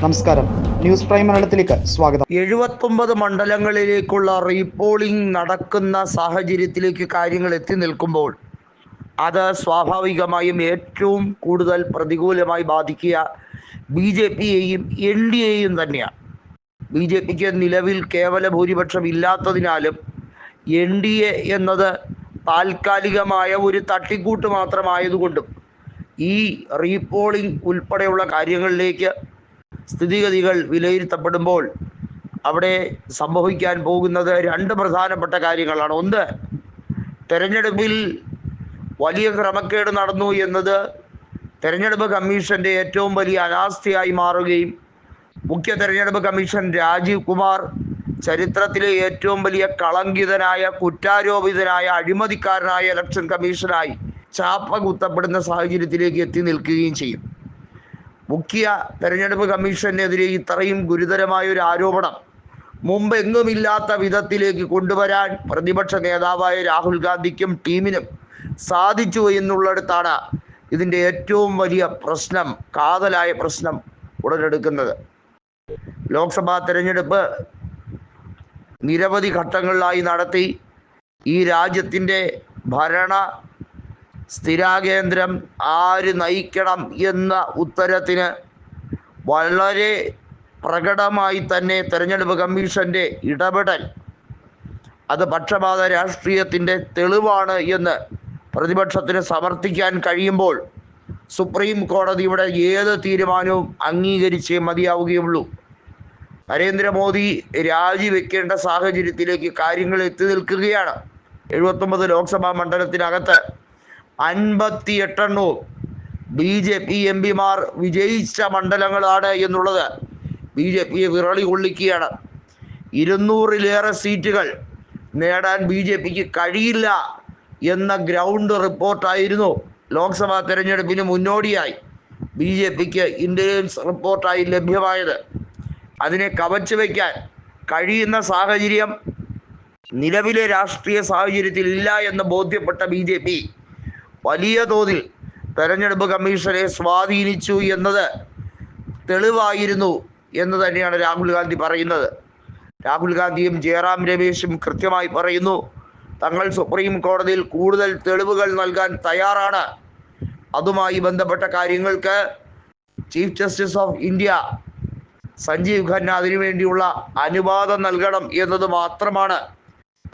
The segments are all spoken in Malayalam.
നമസ്കാരം. ന്യൂസ് പ്രൈം മലയാളത്തിലേക്ക് സ്വാഗതം. എഴുപത്തൊമ്പത് മണ്ഡലങ്ങളിലേക്കുള്ള റീപോളിംഗ് നടക്കുന്ന സാഹചര്യത്തിലേക്ക് കാര്യങ്ങൾ എത്തി നിൽക്കുമ്പോൾ അത് സ്വാഭാവികമായും ഏറ്റവും കൂടുതൽ പ്രതികൂലമായി ബാധിക്കുക ബി ജെ പിയെയും എൻ ഡി എയും തന്നെയാണ്. ബി ജെ പിക്ക് നിലവിൽ കേവല ഭൂരിപക്ഷം ഇല്ലാത്തതിനാലും എൻ ഡി എ എന്നത് താൽക്കാലികമായ ഒരു തട്ടിക്കൂട്ട് മാത്രമായതുകൊണ്ടും ഈ റീപോളിംഗ് ഉൾപ്പെടെയുള്ള കാര്യങ്ങളിലേക്ക് സ്ഥിതിഗതികൾ വിലയിരുത്തപ്പെടുമ്പോൾ അവിടെ സംഭവിക്കാൻ പോകുന്നത് രണ്ട് പ്രധാനപ്പെട്ട കാര്യങ്ങളാണ്. ഒന്ന് തെരഞ്ഞെടുപ്പിൽ വലിയ ക്രമക്കേട് നടന്നു എന്നത് തെരഞ്ഞെടുപ്പ് കമ്മീഷന്റെ ഏറ്റവും വലിയ അനാസ്ഥയായി മാറുകയും മുഖ്യ തെരഞ്ഞെടുപ്പ് കമ്മീഷൻ രാജീവ് കുമാർ ചരിത്രത്തിലെ ഏറ്റവും വലിയ കളങ്കിതനായ കുറ്റാരോപിതനായ അഴിമതിക്കാരനായ ഇലക്ഷൻ കമ്മീഷനായി ചാപ്പ കുത്തപ്പെടുന്ന സാഹചര്യത്തിലേക്ക് എത്തി നിൽക്കുകയും ചെയ്യും. മുഖ്യ തെരഞ്ഞെടുപ്പ് കമ്മീഷനെതിരെ ഇത്രയും ഗുരുതരമായ ഒരു ആരോപണം മുമ്പെങ്ങുമില്ലാത്ത വിധത്തിലേക്ക് കൊണ്ടുവരാൻ പ്രതിപക്ഷ നേതാവായ രാഹുൽ ഗാന്ധിക്കും ടീമിനും സാധിച്ചു എന്നുള്ളിടത്താണ് ഇതിന്റെ ഏറ്റവും വലിയ പ്രശ്നം കാതലായ പ്രശ്നം ഉടലെടുക്കുന്നത്. ലോക്സഭാ തെരഞ്ഞെടുപ്പ് നിരവധി ഘട്ടങ്ങളിലായി നടത്തി ഈ രാജ്യത്തിന്റെ ഭരണ സ്ഥിരാകേന്ദ്രം ആര് നയിക്കണം എന്ന ഉത്തരത്തിന് വളരെ പ്രകടമായി തന്നെ തെരഞ്ഞെടുപ്പ് കമ്മീഷന്റെ ഇടപെടൽ. അത് പക്ഷപാത രാഷ്ട്രീയത്തിന്റെ തെളിവാണ് എന്ന് പ്രതിപക്ഷത്തിന് സമർത്ഥിക്കാൻ കഴിയുമ്പോൾ സുപ്രീം കോടതിയുടെ ഏത് തീരുമാനവും അംഗീകരിച്ചേ മതിയാവുകയുള്ളൂ. നരേന്ദ്രമോദി രാജിവെക്കേണ്ട സാഹചര്യത്തിലേക്ക് കാര്യങ്ങൾ എത്തി നിൽക്കുകയാണ്. എഴുപത്തൊമ്പത് ലോക്സഭാ മണ്ഡലത്തിനകത്ത് അൻപത്തി എട്ടെണ്ണവും ബി ജെ പി എം പിമാർ വിജയിച്ച മണ്ഡലങ്ങളാണ് എന്നുള്ളത് ബി ജെ പിയെ വിറളി കൊള്ളിക്കുകയാണ്. ഇരുന്നൂറിലേറെ സീറ്റുകൾ നേടാൻ ബി ജെ പിക്ക് കഴിയില്ല എന്ന ഗ്രൗണ്ട് റിപ്പോർട്ടായിരുന്നു. ലോക്സഭാ തെരഞ്ഞെടുപ്പിന് മുന്നോടിയായി ബി ജെ പിക്ക് ഇന്റലിജൻസ് റിപ്പോർട്ടായി ലഭ്യമായത്. അതിനെ കവച്ചു വയ്ക്കാൻ കഴിയുന്ന സാഹചര്യം നിലവിലെ രാഷ്ട്രീയ സാഹചര്യത്തിൽ ഇല്ല എന്ന് ബോധ്യപ്പെട്ട ബി ജെ പി വലിയ തോതിൽ തെരഞ്ഞെടുപ്പ് കമ്മീഷനെ സ്വാധീനിച്ചു എന്നത് തെളിവായിരുന്നു എന്ന് തന്നെയാണ് രാഹുൽ ഗാന്ധി പറയുന്നത്. രാഹുൽ ഗാന്ധിയും ജയറാം രമേശും കൃത്യമായി പറയുന്നു തങ്ങൾ സുപ്രീം കോടതിയിൽ കൂടുതൽ തെളിവുകൾ നൽകാൻ തയ്യാറാണ്. അതുമായി ബന്ധപ്പെട്ട കാര്യങ്ങൾക്ക് chief justice of India Sanjiv Khanna അതിനുവേണ്ടിയുള്ള അനുവാദം നൽകണം എന്നത് മാത്രമാണ്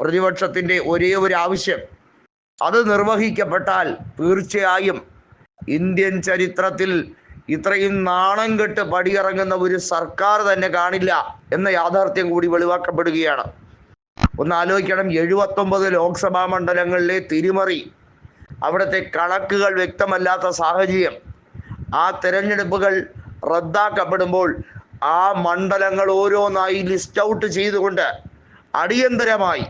പ്രതിപക്ഷത്തിന്റെ ഒരേ ഒരു ആവശ്യം. അത് നിർവഹിക്കപ്പെട്ടാൽ തീർച്ചയായും ഇന്ത്യൻ ചരിത്രത്തിൽ ഇത്രയും നാണം കെട്ട് പടിയിറങ്ങുന്ന ഒരു സർക്കാർ തന്നെ കാണില്ല എന്ന യാഥാർത്ഥ്യം കൂടി വെളിവാക്കപ്പെടുകയാണ്. ഒന്ന് ആലോചിക്കണം എഴുപത്തൊമ്പത് ലോക്സഭാ മണ്ഡലങ്ങളിലെ തിരിമറി അവിടുത്തെ കണക്കുകൾ വ്യക്തമല്ലാത്ത സാഹചര്യം ആ തെരഞ്ഞെടുപ്പുകൾ റദ്ദാക്കപ്പെടുമ്പോൾ ആ മണ്ഡലങ്ങൾ ഓരോന്നായി ലിസ്റ്റ് ഔട്ട് ചെയ്തുകൊണ്ട് അടിയന്തരമായി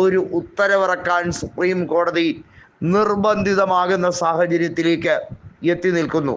ഒരു ഉത്തരവിറക്കാൻ സുപ്രീം കോടതി നിർബന്ധിതമാകുന്ന സാഹചര്യത്തിലേക്ക് എത്തി നിൽക്കുന്നു.